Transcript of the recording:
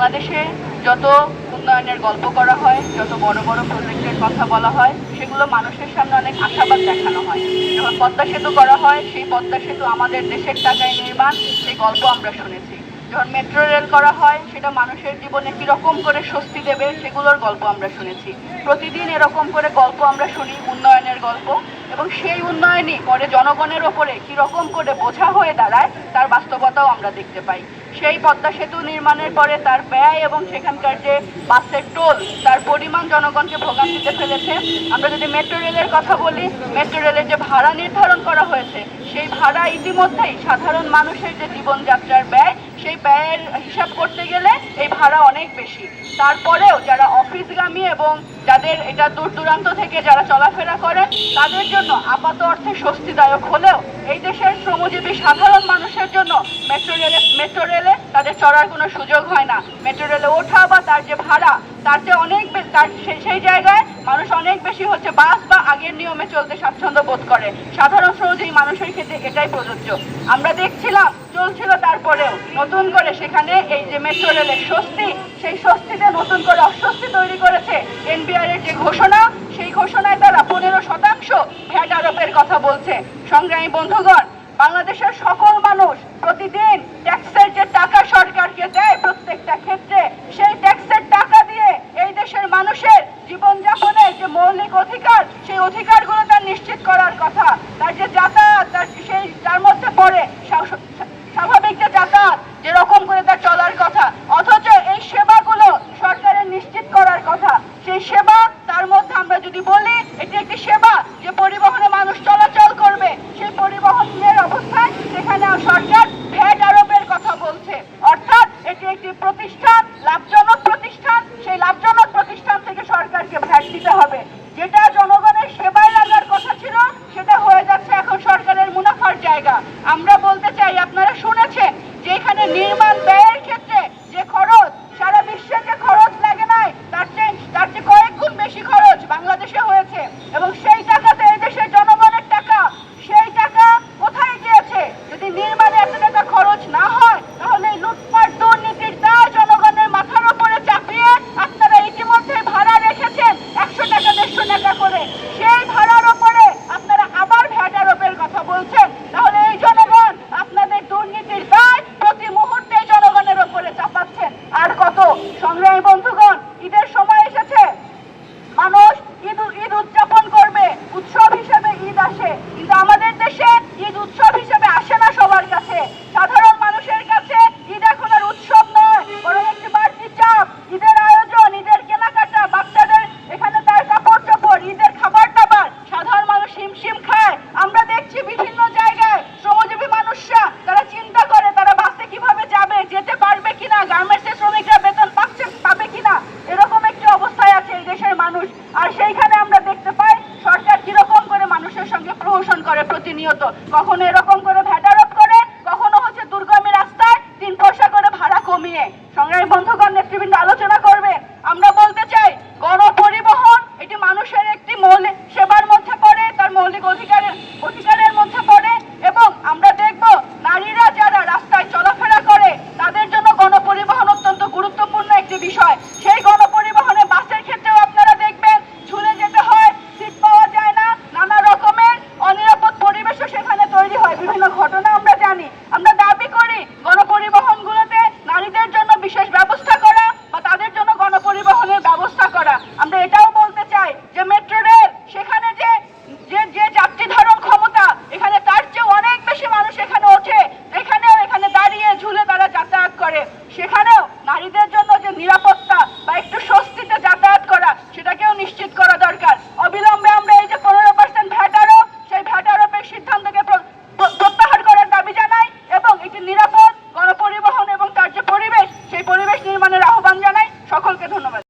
বাংলাদেশে যত উন্নয়নের গল্প করা হয়, যত বড় বড় প্রজেক্টের কথা বলা হয়, সেগুলো মানুষের সামনে অনেক আশাবাদ দেখানো হয়। যখন পদ্মা সেতু করা হয়, সেই পদ্মা সেতু আমাদের দেশের টাকায় নির্মাণ, সেই গল্প আমরা শুনেছি। যখন মেট্রো রেল করা হয়, সেটা মানুষের জীবনে কীরকম করে স্বস্তি দেবে, সেগুলোর গল্প আমরা শুনেছি। প্রতিদিন এরকম করে গল্প আমরা শুনি, উন্নয়নের গল্প, এবং সেই উন্নয়নই পরে জনগণের ওপরে কীরকম করে বোঝা হয়ে দাঁড়ায়, তার বাস্তবতাও আমরা দেখতে পাই। সেই পদ্মা সেতু নির্মাণের পরে তার ব্যয় এবং সেখানকার যে বাসের টোল, তার পরিমাণ জনগণকে ভোগান্তিতে ফেলেছে। আমরা যদি মেট্রো রেলের কথা বলি, মেট্রো রেলের যে ভাড়া নির্ধারণ করা হয়েছে, সেই ভাড়া ইতিমধ্যেই সাধারণ মানুষের যে জীবনযাত্রার ব্যয়, সেই ব্যয়ের হিসাব করতে গেলে এই ভাড়া অনেক বেশি। তারপরেও যারা অফিসগামী এবং যাদের এটা দূর দূরান্ত থেকে যারা চলাফেরা করেন তাদের জন্য আপাত অর্থে স্বস্তিদায়ক হলেও এই দেশের শ্রমজীবী সাধারণ মানুষের জন্য মেট্রো রেলে মেট্রো রেলে তাদের চড়ার কোনো সুযোগ হয় না। মেট্রো রেলে ওঠা বা তার যে ভাড়া, তার চেয়ে অনেক তার সেই জায়গায় মানুষ অনেক বেশি হচ্ছে বাস বা আগের নিয়মে চলতে স্বাচ্ছন্দ্য বোধ করে। সাধারণ শ্রমজীবী মানুষের ক্ষেত্রে এটাই প্রযোজ্য। আমরা দেখছিলাম, চলছিল তারপরেও নতুন করে সেখানে এই যে মেট্রো রেলের স্বস্তি, সেই স্বস্তিতে নতুন করে অস্বস্তি তৈরি করেছে এনবিআর এর যে ঘোষণা, সেই ঘোষণায় তারা পনেরো শতাংশ ভ্যাট আরোপের কথা বলছে। সংগ্রামী বন্ধুগণ, বাংলাদেশের সকল মানুষ প্রতিদিন ট্যাক্সের যে টাকা সরকারকে দেয় প্রত্যেকটা ক্ষেত্রে, সেই ট্যাক্সের টাকা দিয়ে এই দেশের মানুষের জীবনযাপনের যে মৌলিক অধিকার, সেই অধিকারগুলো তার নিশ্চিত করার কথা তার যে যাতায়াত তার সেই যার মধ্যে পড়ে স্বা- স্বাভাবিক যে যাতায়াত যেরকম করে তার চলার কথা অথচ এই সেবাগুলো সরকারের নিশ্চিত করার কথা সেই সেবা তার মধ্যে আমরা যদি বলি এটি একটি সেবা যে পরিবহনে মানুষ চলাচল করবে সেই পরিবহনের অবস্থায় সেখানে সরকার ভ্যাট আরোপের কথা বলছে অর্থাৎ এটি একটি প্রতিষ্ঠান লাভজনক প্রতিষ্ঠান সেই লাভজনক প্রতিষ্ঠান থেকে সরকারকে ভ্যাট দিতে হবে যেটা জনগণের সেবায় লাগার কথা ছিল সেটা হয়ে যাচ্ছে এখন সরকারের মুনাফার জায়গা আমরা বলতে চাই আপনারা শুনেছেন যে এখানে নির্মাণ ব্যয়ের ক্ষেত্রে যে খরচ সারা বিশ্বে যে খরচ লাগে নাই তার চেয়ে তার চেয়ে কয়েক গুণ বেশি খরচ বাংলাদেশে হয়েছে এবং সেই টাকাতে এই দেশের জনগণের টাকা সেই টাকা কোথায় গিয়েছে যদি নির্মাণে এত টাকা খরচ না হয় তাহলে এই লুটপাট দুর্নীতির দায় জনগণের মাথার উপরে চাপিয়ে আপনারা ইতিমধ্যে ভাড়া রেখেছেন একশো টাকা দেড়শো টাকা কখনো এরকম করে ভেটারপ করে, কখনো হচ্ছে দুর্গমী রাস্তায় তিন পয়সা করে ভাড়া কমিয়ে। সংগ্রামী বন্ধুগণ, নেতৃবৃন্দ আলো definitiva por